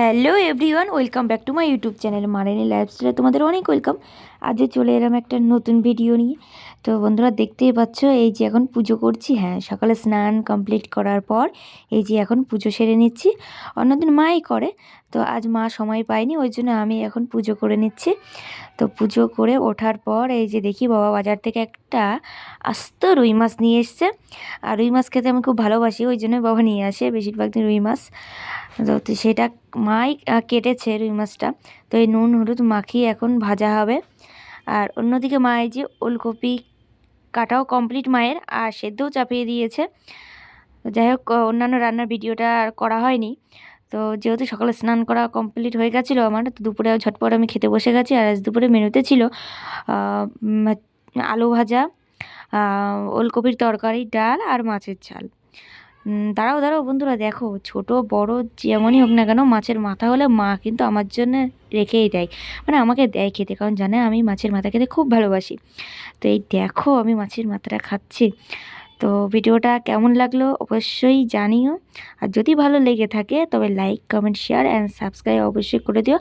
Hello everyone, welcome back to my YouTube channel মারানি লাইফস্টাইলে। তোমাদের অনেক ওয়েলকাম। আজকে চলে এলাম একটা নতুন ভিডিও নিয়ে। তো বন্ধুরা, দেখতেই পাচ্ছ, এই যে এখন পুজো করছি। হ্যাঁ সকালে স্নান কমপ্লিট করার পর এই যে এখন পুজো সেরে নিচ্ছি। অন্যদিন মাই করে, তো আজ মা সময় পায়নি, ওই জন্য আমি এখন পুজো করে নিচ্ছি। তো পুজো করে ওঠার পর এই যে দেখি বাবা বাজার থেকে একটা আস্ত রুই মাছ নিয়ে এসছে। আর রুই মাছ খেতে আমি খুব ভালোবাসি, ওই জন্যই বাবা নিয়ে আসে বেশিরভাগ দিন রুই মাছ। তো সেটা মাই কেটেছে রুই মাছটা। তো এই নুন, হলুদ মাখিয়ে এখন ভাজা হবে। আর অন্যদিকে মা এই যে ওলকপি কাটাও কমপ্লিট মায়ের, আর সেদ্ধও চাপিয়ে দিয়েছে। যাই হোক অন্যান্য রান্নার ভিডিওটা আর করা হয়নি। তো যেহেতু সকালে স্নান করা কমপ্লিট হয়ে গেছিল আমার, তো দুপুরে ঝটপট আমি খেতে বসে গেছি। আর আজ দুপুরে মেনুতে ছিল আলু ভাজা ওলকপির তরকারি, ডাল আর মাছের ঝাল। দাঁড়াও দাঁড়াও বন্ধুরা, দেখো, ছোট, বড় যেমনই হোক না কেন, মাছের মাথা হলে মা কিন্তু আমার জন্য রেখেই দেয়। মানে আমাকে দেয় খেতে, কারণ জানে আমি মাছের মাথা খেতে খুব ভালোবাসি। তো এই দেখো, আমি মাছের মাথাটা খাচ্ছি। তো ভিডিওটা কেমন লাগল অবশ্যই জানিও। আর যদি ভালো লেগে থাকে, তবে like comment share and subscribe অবশ্যই করে দিও।